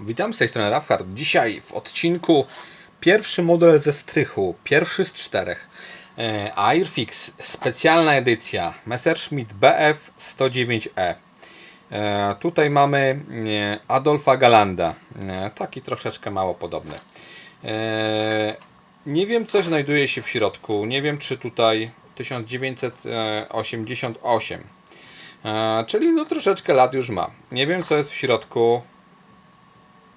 Witam z tej strony Rafhard. Dzisiaj w odcinku pierwszy model ze strychu, pierwszy z czterech. E, Airfix, specjalna edycja Messerschmitt BF 109E. E, tutaj mamy e, Adolfa Galanda, taki troszeczkę mało podobny. Nie wiem co znajduje się w środku, nie wiem czy tutaj 1988. E, czyli no troszeczkę lat już ma. Nie wiem co jest w środku.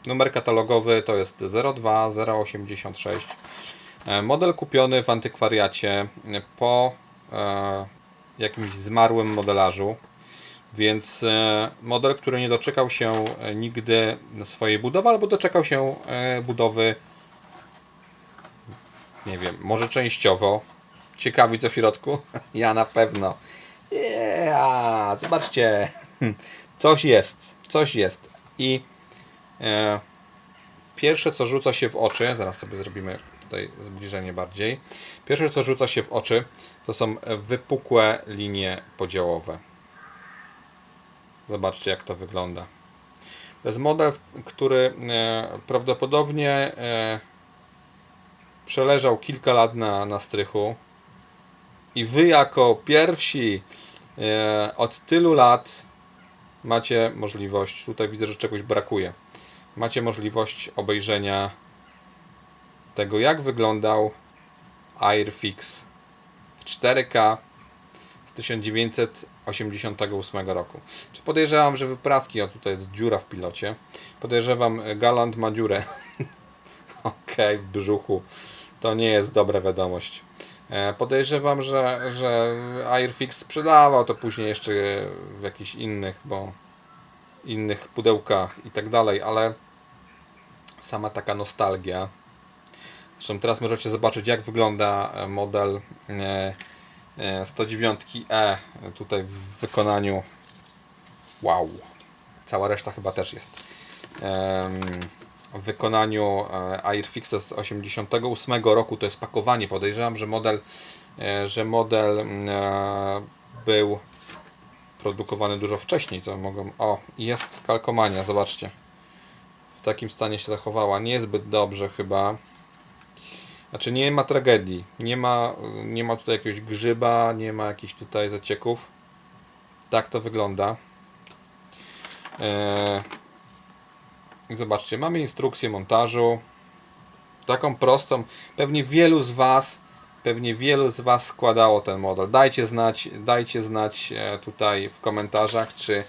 Numer katalogowy to jest 02086. E, Model kupiony w antykwariacie po e, jakimś zmarłym modelarzu. Więc e, model, który nie doczekał się nigdy swojej budowy, albo doczekał się budowy, nie wiem, może częściowo. Ciekawi co w środku? Ja na pewno. Yeah, zobaczcie. Coś jest. Coś jest. I pierwsze co rzuca się w oczy, zaraz sobie zrobimy tutaj zbliżenie bardziej. Pierwsze co rzuca się w oczy to są wypukłe linie podziałowe. Zobaczcie jak to wygląda. To jest model, który e, prawdopodobnie e, przeleżał kilka lat na, na strychu. I wy jako pierwsi e, od tylu lat macie możliwość, tutaj widzę, że czegoś brakuje. Macie możliwość obejrzenia tego, jak wyglądał Airfix w 4K z 1988 roku. Czy podejrzewam, że wypraski, o tutaj jest dziura w pilocie. Podejrzewam, e, Galant ma dziurę. Okej, w brzuchu. To nie jest dobra wiadomość. E, Podejrzewam, że, że Airfix sprzedawał to później jeszcze w jakichś innych, bo innych pudełkach i tak dalej, ale sama taka nostalgia. Zresztą teraz możecie zobaczyć, jak wygląda e, model e, e, 109E tutaj w wykonaniu. Wow, cała reszta chyba też jest. W wykonaniu e, Airfixa z 88 roku to jest pakowanie. Podejrzewam, że model, e, że model e, był produkowany dużo wcześniej. To mogą. O, jest kalkomania, zobaczcie. W takim stanie się zachowała. Niezbyt dobrze chyba. Znaczy nie ma tragedii. Nie ma, nie ma tutaj jakiegoś grzyba, nie ma jakichś tutaj zacieków. Tak to wygląda. Eee, zobaczcie, mamy instrukcję montażu. Taką prostą. Pewnie wielu z Was, pewnie wielu z Was składało ten model. Dajcie znać, dajcie znać e, tutaj w komentarzach, czy,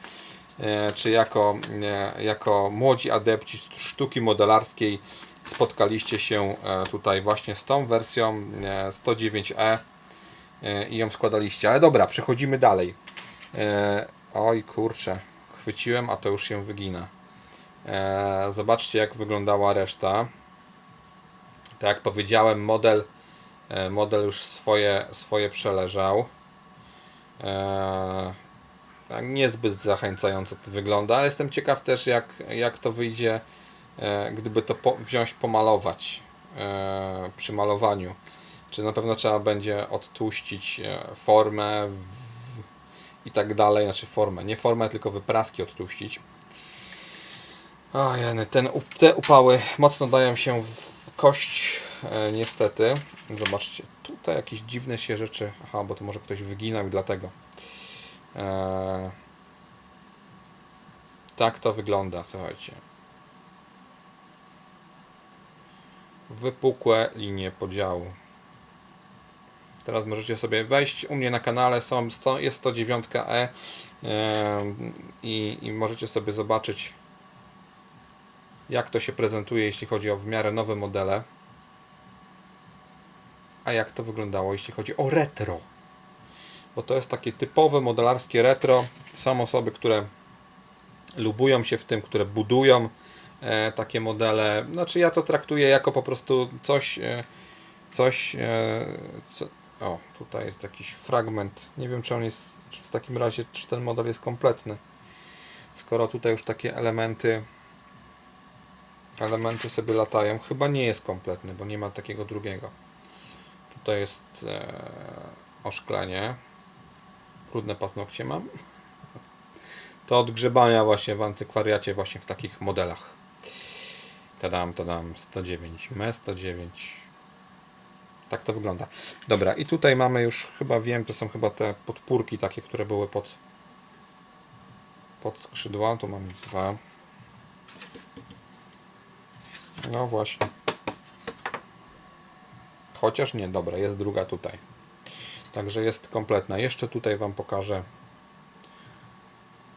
e, czy jako, e, jako młodzi adepci sztuki modelarskiej spotkaliście się tutaj właśnie z tą wersją e, 109E e, i ją składaliście. Ale dobra, przechodzimy dalej. Oj kurczę, chwyciłem, a to już się wygina. Zobaczcie, jak wyglądała reszta. Tak jak powiedziałem, model, model już swoje, swoje przeleżał. E, tak niezbyt zachęcająco to wygląda, ale jestem ciekaw też, jak, jak to wyjdzie, e, gdyby to po, wziąć, pomalować e, przy malowaniu. Czy na pewno trzeba będzie odtłuścić e, formę w, i tak dalej, znaczy formę, nie formę, tylko wypraski odtłuścić. O jeny, ten, te upały mocno dają się w kość, e, niestety. Zobaczcie, tutaj jakieś dziwne się rzeczy. Aha, bo to może ktoś wyginał i dlatego. E, tak to wygląda, słuchajcie. Wypukłe linie podziału. Teraz możecie sobie wejść u mnie na kanale, są, sto- jest 109E e, i, i możecie sobie zobaczyć jak to się prezentuje, jeśli chodzi o w miarę nowe modele, a jak to wyglądało, jeśli chodzi o retro. Bo to jest takie typowe modelarskie retro. Są osoby, które lubują się w tym, które budują e, takie modele. Znaczy ja to traktuję jako po prostu coś, e, coś, e, co, o, tutaj jest jakiś fragment. Nie wiem, czy on jest w takim razie, czy ten model jest kompletny. Skoro tutaj już takie elementy elementy sobie latają. Chyba nie jest kompletny, bo nie ma takiego drugiego. Tutaj jest e, oszklenie. Brudne paznokcie mam. To od grzebania właśnie w antykwariacie, właśnie w takich modelach. Tadam, tadam, 109, me 109. Tak to wygląda. Dobra, i tutaj mamy już, chyba wiem, to są chyba te podpórki takie, które były pod, pod skrzydła. Tu mam dwa. No właśnie. Chociaż nie, dobra, jest druga tutaj. Także jest kompletna. Jeszcze tutaj Wam pokażę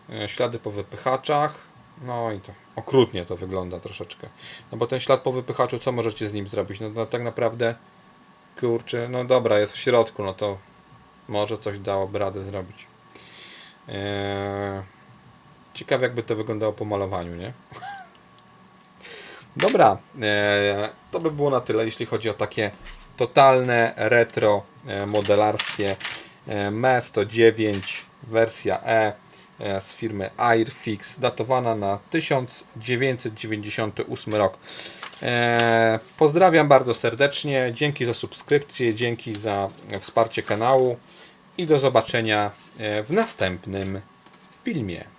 e, ślady po wypychaczach. No i to okrutnie to wygląda troszeczkę. No bo ten ślad po wypychaczu, co możecie z nim zrobić? No, no tak naprawdę, kurczę, no dobra, jest w środku, no to może coś dałoby radę zrobić. Eee, ciekawe jakby to wyglądało po malowaniu, nie? Dobra, e, to by było na tyle, jeśli chodzi o takie totalne retro e, modelarskie ME 109 wersja E e, z firmy Airfix, datowana na 1998 rok. E, Pozdrawiam bardzo serdecznie, dzięki za subskrypcję, dzięki za wsparcie kanału i do zobaczenia w następnym filmie.